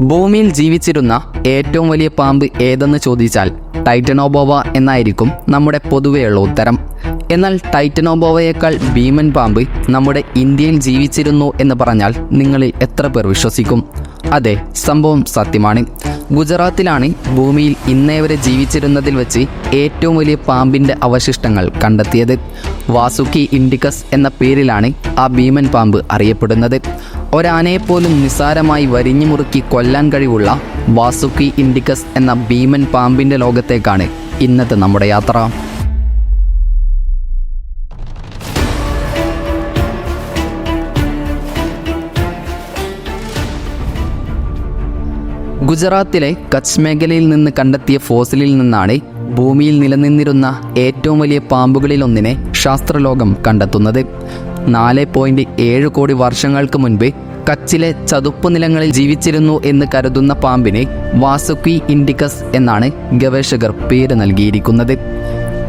ഭൂമിയിൽ ജീവിച്ചിരുന്ന ഏറ്റവും വലിയ പാമ്പ് ഏതെന്ന് ചോദിച്ചാൽ ടൈറ്റനോബോവ എന്നായിരിക്കും നമ്മുടെ പൊതുവെയുള്ള ഉത്തരം. എന്നാൽ ടൈറ്റനോബോവയേക്കാൾ ഭീമൻ പാമ്പ് നമ്മുടെ ഇന്ത്യയിൽ ജീവിച്ചിരുന്നു എന്ന് പറഞ്ഞാൽ നിങ്ങളിൽ എത്ര പേർ വിശ്വസിക്കും? അതെ സംഭവം സത്യമാണ്. ഗുജറാത്തിലാണ് ഭൂമിയിൽ ഇന്നേ വരെ ജീവിച്ചിരുന്നതിൽ വെച്ച് ഏറ്റവും വലിയ പാമ്പിന്റെ അവശിഷ്ടങ്ങൾ കണ്ടെത്തിയത്. വാസുക്കി ഇൻഡിക്കസ് എന്ന പേരിലാണ് ആ ഭീമൻ പാമ്പ് അറിയപ്പെടുന്നത്. ഒരാനയെപ്പോലും നിസ്സാരമായി വരിഞ്ഞു മുറുക്കി കൊല്ലാൻ കഴിവുള്ള വാസുക്കി ഇൻഡിക്കസ് എന്ന ഭീമൻ പാമ്പിന്റെ ലോകത്തേക്കാണ് ഇന്നത്തെ നമ്മുടെ യാത്ര. ഗുജറാത്തിലെ കച്ച് മേഖലയിൽ നിന്ന് കണ്ടെത്തിയ ഫോസിലിൽ നിന്നാണ് ഭൂമിയിൽ നിലനിന്നിരുന്ന ഏറ്റവും വലിയ പാമ്പുകളിലൊന്നിനെ ശാസ്ത്രലോകം കണ്ടെത്തുന്നത്. നാല് പോയിന്റ് ഏഴ് കോടി വർഷങ്ങൾക്ക് മുൻപ് കച്ചിലെ ചതുപ്പ് നിലങ്ങളിൽ ജീവിച്ചിരുന്നു എന്ന് കരുതുന്ന പാമ്പിനെ വാസുക്കി ഇൻഡിക്കസ് എന്നാണ് ഗവേഷകർ പേര് നൽകിയിരിക്കുന്നത്.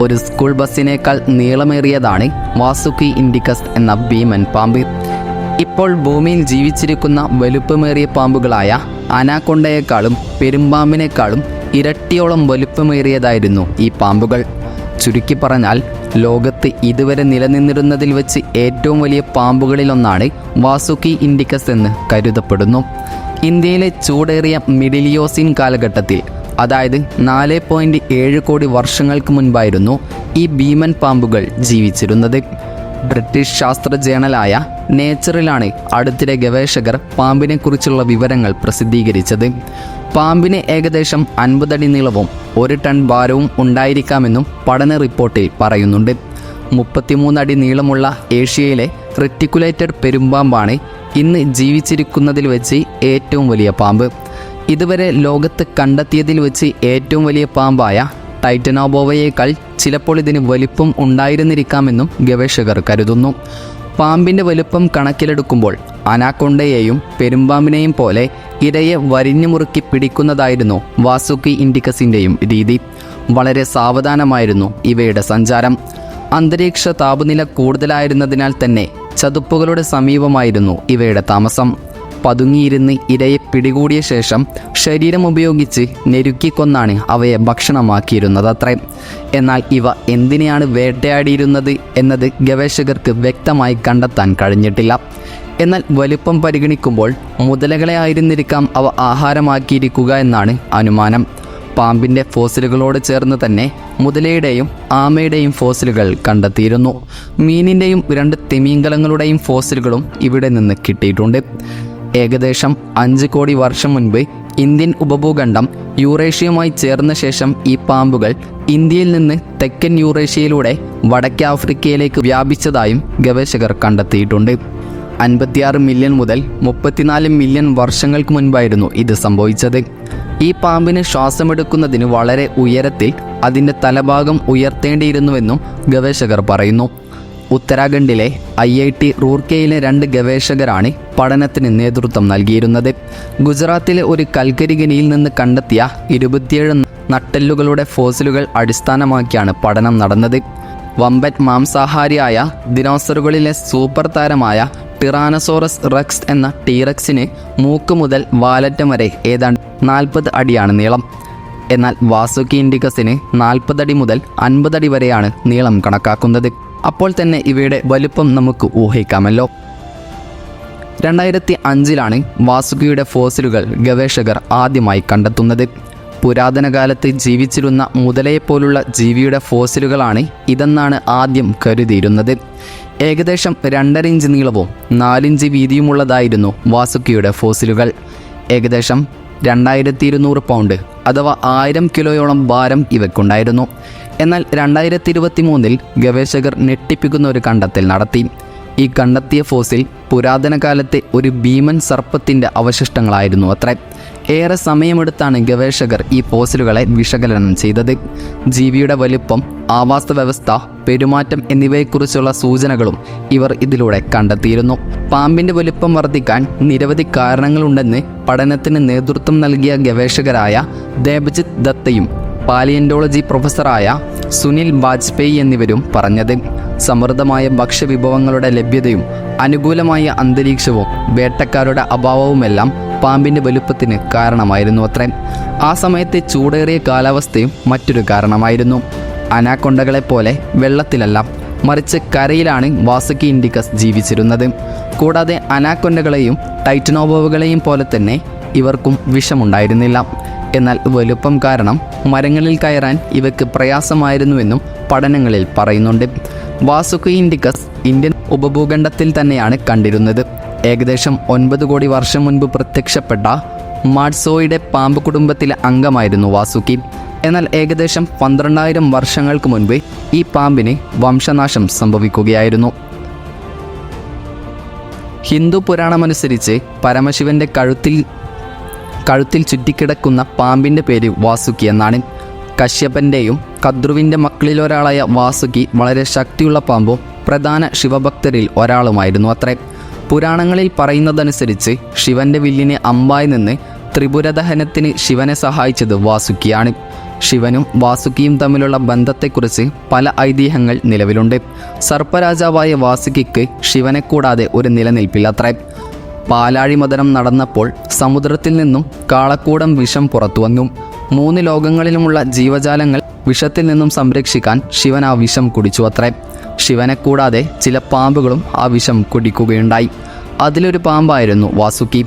ഒരു സ്കൂൾ ബസ്സിനേക്കാൾ നീളമേറിയതാണ് വാസുക്കി ഇൻഡിക്കസ് എന്ന ഭീമൻ പാമ്പ്. ഇപ്പോൾ ഭൂമിയിൽ ജീവിച്ചിരിക്കുന്ന വലുപ്പമേറിയ പാമ്പുകളായ അനാക്കൊണ്ടയേക്കാളും പെരുമ്പാമ്പിനേക്കാളും ഇരട്ടിയോളം വലുപ്പമേറിയതായിരുന്നു ഈ പാമ്പുകൾ. ചുരുക്കി പറഞ്ഞാൽ ലോകത്ത് ഇതുവരെ നിലനിന്നിരുന്നതിൽ വെച്ച് ഏറ്റവും വലിയ പാമ്പുകളിലൊന്നാണ് വാസുക്കി ഇൻഡിക്കസ് എന്ന് കരുതപ്പെടുന്നു. ഇന്ത്യയിലെ ചൂടേറിയ മിഡിലിയോസിൻ കാലഘട്ടത്തിൽ അതായത് നാല് പോയിന്റ് ഏഴ് കോടി വർഷങ്ങൾക്ക് മുൻപായിരുന്നു ഈ ഭീമൻ പാമ്പുകൾ ജീവിച്ചിരുന്നത്. ബ്രിട്ടീഷ് ശാസ്ത്ര ജേണലായ നേച്ചറിലാണ് അടുത്തിടെ ഗവേഷകർ പാമ്പിനെക്കുറിച്ചുള്ള വിവരങ്ങൾ പ്രസിദ്ധീകരിച്ചത്. പാമ്പിന് ഏകദേശം അൻപതടി നീളവും ഒരു ടൺ ഭാരവും ഉണ്ടായിരിക്കാമെന്നും പഠന റിപ്പോർട്ടിൽ പറയുന്നുണ്ട്. മുപ്പത്തിമൂന്നടി നീളമുള്ള ഏഷ്യയിലെ റെറ്റിക്കുലേറ്റഡ് പെരുമ്പാമ്പാണ് ഇന്ന് ജീവിച്ചിരിക്കുന്നതിൽ വെച്ച് ഏറ്റവും വലിയ പാമ്പ്. ഇതുവരെ ലോകത്ത് കണ്ടെത്തിയതിൽ വെച്ച് ഏറ്റവും വലിയ പാമ്പായ ടൈറ്റനോബോവയേക്കാൾ ചിലപ്പോൾ ഇതിന് വലിപ്പം ഉണ്ടായിരുന്നിരിക്കാമെന്നും ഗവേഷകർ കരുതുന്നു. പാമ്പിന്റെ വലുപ്പം കണക്കിലെടുക്കുമ്പോൾ അനാക്കൊണ്ടയെയും പെരുമ്പാമ്പിനെയും പോലെ ഇരയെ വരിഞ്ഞു മുറുക്കി പിടിക്കുന്നതായിരുന്നു വാസുക്കി ഇൻഡിക്കസിന്റെയും രീതി. വളരെ സാവധാനമായിരുന്നു ഇവയുടെ സഞ്ചാരം. അന്തരീക്ഷ താപനില കൂടുതലായിരുന്നതിനാൽ തന്നെ ചതുപ്പുകളുടെ സമീപമായിരുന്നു ഇവയുടെ താമസം. പതുങ്ങിയിരുന്ന് ഇരയെ പിടികൂടിയ ശേഷം ശരീരം ഉപയോഗിച്ച് ഞെരുക്കിക്കൊന്നാണ് അവയെ ഭക്ഷണമാക്കിയിരുന്നത് അത്രേ. എന്നാൽ ഇവ എന്തിനെയാണ് വേട്ടയാടിയിരുന്നത് എന്നത് ഗവേഷകർക്ക് വ്യക്തമായി കണ്ടെത്താൻ കഴിഞ്ഞിട്ടില്ല. എന്നാൽ വലിപ്പം പരിഗണിക്കുമ്പോൾ മുതലകളെ ആയിരുന്നിരിക്കാം അവ ആഹാരമാക്കിയിരിക്കുക എന്നാണ് അനുമാനം. പാമ്പിന്റെ ഫോസിലുകളോട് ചേർന്ന് തന്നെ മുതലയുടെയും ആമയുടെയും ഫോസിലുകൾ കണ്ടെത്തിയിരുന്നു. മീനിന്റെയും രണ്ട് തിമീങ്കലങ്ങളുടെയും ഫോസിലുകളും ഇവിടെ നിന്ന് കിട്ടിയിട്ടുണ്ട്. ഏകദേശം അഞ്ച് കോടി വർഷം മുൻപ് ഇന്ത്യൻ ഉപഭൂഖണ്ഡം യൂറേഷ്യയുമായി ചേർന്ന ശേഷം ഈ പാമ്പുകൾ ഇന്ത്യയിൽ നിന്ന് തെക്കൻ യൂറേഷ്യയിലൂടെ വടക്കേ ആഫ്രിക്കയിലേക്ക് വ്യാപിച്ചതായും ഗവേഷകർ കണ്ടെത്തിയിട്ടുണ്ട്. അൻപത്തിയാറ് മില്യൺ മുതൽ മുപ്പത്തിനാല് മില്യൺ വർഷങ്ങൾക്ക് മുൻപായിരുന്നു ഇത് സംഭവിച്ചത്. ഈ പാമ്പിന് ശ്വാസമെടുക്കുന്നതിന് വളരെ ഉയരത്തിൽ അതിന്റെ തലഭാഗം ഉയർത്തേണ്ടിയിരുന്നുവെന്നും ഗവേഷകർ പറയുന്നു. ഉത്തരാഖണ്ഡിലെ ഐ ഐ ടി റൂർക്കയിലെ രണ്ട് ഗവേഷകരാണ് പഠനത്തിന് നേതൃത്വം നൽകിയിരുന്നത്. ഗുജറാത്തിലെ ഒരു കൽക്കരി ഖനിയിൽ നിന്ന് കണ്ടെത്തിയ ഇരുപത്തിയേഴ് നട്ടെല്ലുകളുടെ ഫോസിലുകൾ അടിസ്ഥാനമാക്കിയാണ് പഠനം നടന്നത്. വമ്പൻ മാംസാഹാരിയായ ദിനോസറുകളിലെ സൂപ്പർ താരമായ ടിറാനസോറസ് റെക്സ് എന്ന ടീറക്സിന് മൂക്ക് മുതൽ വാലറ്റം വരെ ഏതാണ്ട് നാൽപ്പത് അടിയാണ് നീളം. എന്നാൽ വാസുക്കി ഇൻഡിക്കസിന് നാൽപ്പതടി മുതൽ അൻപതടി വരെയാണ് നീളം കണക്കാക്കുന്നത്. അപ്പോൾ തന്നെ ഇവയുടെ വലുപ്പം നമുക്ക് ഊഹിക്കാമല്ലോ. രണ്ടായിരത്തി അഞ്ചിലാണ് വാസുകിയുടെ ഫോസിലുകൾ ഗവേഷകർ ആദ്യമായി കണ്ടെത്തുന്നത്. പുരാതന കാലത്ത് ജീവിച്ചിരുന്ന മുതലയെപ്പോലുള്ള ജീവിയുടെ ഫോസിലുകളാണ് ഇതെന്നാണ് ആദ്യം കരുതിയിരുന്നത്. ഏകദേശം രണ്ടര ഇഞ്ച് നീളവും നാലിഞ്ച് വീതിയുമുള്ളതായിരുന്നു വാസുക്കിയുടെ ഫോസിലുകൾ. ഏകദേശം രണ്ടായിരത്തി ഇരുന്നൂറ് പൗണ്ട് അഥവാ ആയിരം കിലോയോളം ഭാരം ഇവയ്ക്കുണ്ടായിരുന്നു. എന്നാൽ രണ്ടായിരത്തി ഇരുപത്തി മൂന്നിൽ ഗവേഷകർ ഞെട്ടിപ്പിക്കുന്ന ഒരു കണ്ടെത്തൽ നടത്തി. ഈ കണ്ടെത്തിയ ഫോസിൽ പുരാതന കാലത്തെ ഒരു ഭീമൻ സർപ്പത്തിന്റെ അവശിഷ്ടങ്ങളായിരുന്നു അത്രേ. ഏറെ സമയമെടുത്താണ് ഗവേഷകർ ഈ ഫോസിലുകളെ വിശകലനം ചെയ്തത്. ജീവിയുടെ വലിപ്പം ആവാസ വ്യവസ്ഥ പെരുമാറ്റം എന്നിവയെക്കുറിച്ചുള്ള സൂചനകളും ഇവർ ഇതിലൂടെ കണ്ടെത്തിയിരുന്നു. പാമ്പിന്റെ വലിപ്പം വർദ്ധിക്കാൻ നിരവധി കാരണങ്ങളുണ്ടെന്ന് പഠനത്തിന് നേതൃത്വം നൽകിയ ഗവേഷകരായ ദേബജിത് ദത്തയും പാലിയന്റോളജി പ്രൊഫസറായ സുനിൽ വാജ്പേയി എന്നിവരും പറഞ്ഞത്. സമൃദ്ധമായ ഭക്ഷ്യവിഭവങ്ങളുടെ ലഭ്യതയും അനുകൂലമായ അന്തരീക്ഷവും വേട്ടക്കാരുടെ അഭാവവുമെല്ലാം പാമ്പിന്റെ വലുപ്പത്തിന് കാരണമായിരുന്നു അത്രേ. ആ സമയത്തെ ചൂടേറിയ കാലാവസ്ഥയും മറ്റൊരു കാരണമായിരുന്നു. അനാക്കൊണ്ടകളെപ്പോലെ വെള്ളത്തിലല്ല മറിച്ച് കരയിലാണ് വാസുക്കി ഇൻഡിക്കസ് ജീവിച്ചിരുന്നത്. കൂടാതെ അനാക്കൊണ്ടകളെയും ടൈറ്റനോബോവുകളെയും പോലെ തന്നെ ഇവർക്കും വിഷമുണ്ടായിരുന്നില്ല. എന്നാൽ വലുപ്പം കാരണം മരങ്ങളിൽ കയറാൻ ഇവയ്ക്ക് പ്രയാസമായിരുന്നുവെന്നും പഠനങ്ങളിൽ പറയുന്നുണ്ട്. വാസുക്കി ഇൻഡിക്കസ് ഇന്ത്യൻ ഉപഭൂഖണ്ഡത്തിൽ തന്നെയാണ് കണ്ടിരുന്നത്. ഏകദേശം ഒൻപത് കോടി വർഷം മുൻപ് പ്രത്യക്ഷപ്പെട്ട മാഡ്സോയുടെ പാമ്പ് കുടുംബത്തിലെ അംഗമായിരുന്നു വാസുക്കി എന്നാൽ ഏകദേശം പന്ത്രണ്ടായിരം വർഷങ്ങൾക്ക് മുൻപ് ഈ പാമ്പിന് വംശനാശം സംഭവിക്കുകയായിരുന്നു. ഹിന്ദു പുരാണമനുസരിച്ച് പരമശിവന്റെ കഴുത്തിൽ കഴുത്തിൽ ചുറ്റിക്കിടക്കുന്ന പാമ്പിന്റെ പേര് വാസുക്കി എന്നാണ്. കശ്യപന്റെയും കദ്രുവിന്റെ മക്കളിലൊരാളായ വാസുകി വളരെ ശക്തിയുള്ള പാമ്പും പ്രധാന ശിവഭക്തരിൽ ഒരാളുമായിരുന്നു അത്രേ. പുരാണങ്ങളിൽ പറയുന്നതനുസരിച്ച് ശിവന്റെ വില്ലിനെ അമ്പായി നിന്ന് ത്രിപുരദഹനത്തിന് ശിവനെ സഹായിച്ചത് വാസുക്കിയാണ് ശിവനും വാസുകിയും തമ്മിലുള്ള ബന്ധത്തെക്കുറിച്ച് പല ഐതിഹ്യങ്ങൾ നിലവിലുണ്ട്. സർപ്പരാജാവായ വാസുകിക്ക് ശിവനെ കൂടാതെ ഒരു നിലനിൽപ്പില്ലത്രേ പാലാഴി പാലാഴിമതനം നടന്നപ്പോൾ സമുദ്രത്തിൽ നിന്നും കാളക്കൂടം വിഷം പുറത്തു വന്നു. മൂന്ന് ലോകങ്ങളിലുമുള്ള ജീവജാലങ്ങൾ വിഷത്തിൽ നിന്നും സംരക്ഷിക്കാൻ ശിവൻ ആ വിഷം കുടിച്ചു അത്രേ. ശിവനെ കൂടാതെ ചില പാമ്പുകളും ആ വിഷം കുടിക്കുകയുണ്ടായി. അതിലൊരു പാമ്പായിരുന്നു വാസുക്കി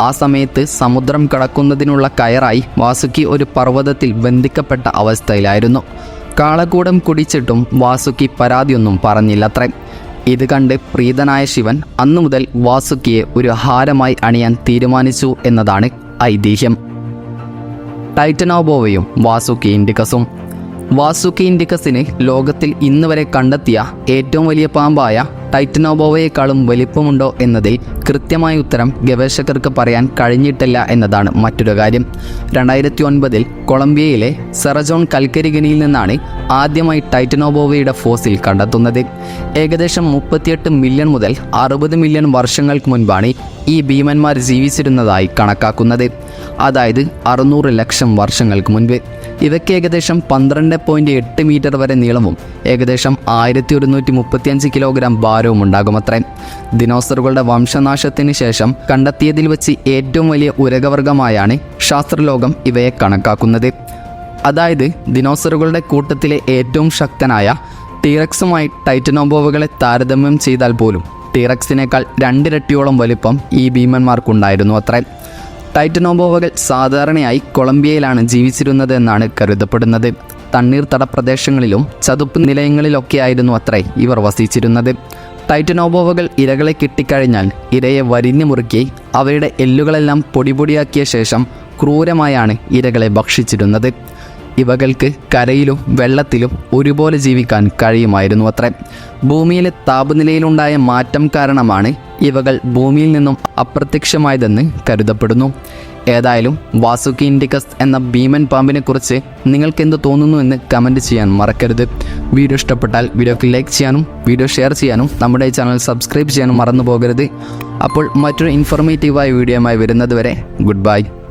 ആ സമയത്ത് സമുദ്രം കടക്കുന്നതിനുള്ള കയറായി വാസുക്കി ഒരു പർവതത്തിൽ ബന്ധിക്കപ്പെട്ട അവസ്ഥയിലായിരുന്നു. കാളകൂടം കുടിച്ചിട്ടും വാസുക്കി പരാതിയൊന്നും പറഞ്ഞില്ലത്രേ. ഇത് കണ്ട് പ്രീതനായ ശിവൻ അന്നു മുതൽ വാസുക്കിയെ ഒരു ഹാരമായി അണിയാൻ തീരുമാനിച്ചു എന്നതാണ് ഐതിഹ്യം. ടൈറ്റനോബോവയും വാസുക്കി ഇൻഡിക്കസും വാസുക്കി ഇൻഡിക്കസിന് ലോകത്തിൽ ഇന്ന് വരെ കണ്ടെത്തിയ ഏറ്റവും വലിയ പാമ്പായ ടൈറ്റനോബോവയെക്കാളും വലിപ്പമുണ്ടോ എന്നതിൽ കൃത്യമായ ഉത്തരം ഗവേഷകർക്ക് പറയാൻ കഴിഞ്ഞിട്ടില്ല എന്നതാണ് മറ്റൊരു കാര്യം. രണ്ടായിരത്തി ഒൻപതിൽ കൊളംബിയയിലെ സെറജോൺ കൽക്കരിഗനിയിൽ നിന്നാണ് ആദ്യമായി ടൈറ്റനോബോവയുടെ ഫോസിൽ കണ്ടെത്തുന്നത്. ഏകദേശം മുപ്പത്തിയെട്ട് മില്യൺ മുതൽ അറുപത് മില്യൺ വർഷങ്ങൾക്ക് മുൻപാണ് ഈ ഭീമന്മാർ ജീവിച്ചിരുന്നതായി കണക്കാക്കുന്നത്. അതായത് അറുന്നൂറ് ലക്ഷം വർഷങ്ങൾക്ക് മുൻപ്. ഇവയ്ക്ക് ഏകദേശം പന്ത്രണ്ട് പോയിന്റ് എട്ട് മീറ്റർ വരെ നീളവും ഏകദേശം ആയിരത്തി ഒരുന്നൂറ്റി മുപ്പത്തിയഞ്ച് കിലോഗ്രാം ഭാരവും ഉണ്ടാകും ഉണ്ടാകുമത്രേ ദിനോസറുകളുടെ വംശനാശത്തിന് ശേഷം കണ്ടെത്തിയതിൽ വെച്ച് ഏറ്റവും വലിയ ഉരകവർഗമായാണ് ശാസ്ത്രലോകം ഇവയെ കണക്കാക്കുന്നത്. അതായത് ദിനോസറുകളുടെ കൂട്ടത്തിലെ ഏറ്റവും ശക്തനായ ടീറക്സുമായി ടൈറ്റനോബോവുകളെ താരതമ്യം ചെയ്താൽ പോലും ടീറക്സിനേക്കാൾ രണ്ടിരട്ടിയോളം വലിപ്പം ഈ ഭീമന്മാർക്കുണ്ടായിരുന്നു അത്രേ. ടൈറ്റനോബോവകൾ സാധാരണയായി കൊളംബിയയിലാണ് ജീവിച്ചിരുന്നത് എന്നാണ് കരുതപ്പെടുന്നത്. തണ്ണീർത്തട പ്രദേശങ്ങളിലും ചതുപ്പ് നിലയങ്ങളിലൊക്കെയായിരുന്നു അത്രേ ഇവർ വസിച്ചിരുന്നത്. ടൈറ്റനോബോവകൾ ഇരകളെ കിട്ടിക്കഴിഞ്ഞാൽ ഇരയെ വരിഞ്ഞു മുറുക്കി അവയുടെ എല്ലുകളെല്ലാം പൊടിപൊടിയാക്കിയ ശേഷം ക്രൂരമായാണ് ഇരകളെ ഭക്ഷിച്ചിരുന്നത്. ഇവകൾക്ക് കരയിലും വെള്ളത്തിലും ഒരുപോലെ ജീവിക്കാൻ കഴിയുമായിരുന്നു അത്രേ. ഭൂമിയിലെ താപനിലയിലുണ്ടായ മാറ്റം കാരണമാണ് ഇവകൾ ഭൂമിയിൽ നിന്നും അപ്രത്യക്ഷമായതെന്ന് കരുതപ്പെടുന്നു. ഏതായാലും വാസുക്കി ഇൻഡിക്കസ് എന്ന ഭീമൻ പാമ്പിനെക്കുറിച്ച് നിങ്ങൾക്ക് എന്ത് തോന്നുന്നു എന്ന് കമന്റ് ചെയ്യാൻ മറക്കരുത്. വീഡിയോ ഇഷ്ടപ്പെട്ടാൽ വീഡിയോക്ക് ലൈക്ക് ചെയ്യാനും വീഡിയോ ഷെയർ ചെയ്യാനും നമ്മുടെ ചാനൽ സബ്സ്ക്രൈബ് ചെയ്യാനും മറന്നു പോകരുത് അപ്പോൾ മറ്റൊരു ഇൻഫോർമേറ്റീവായ വീഡിയോയുമായി വരുന്നത് വരെ ഗുഡ് ബൈ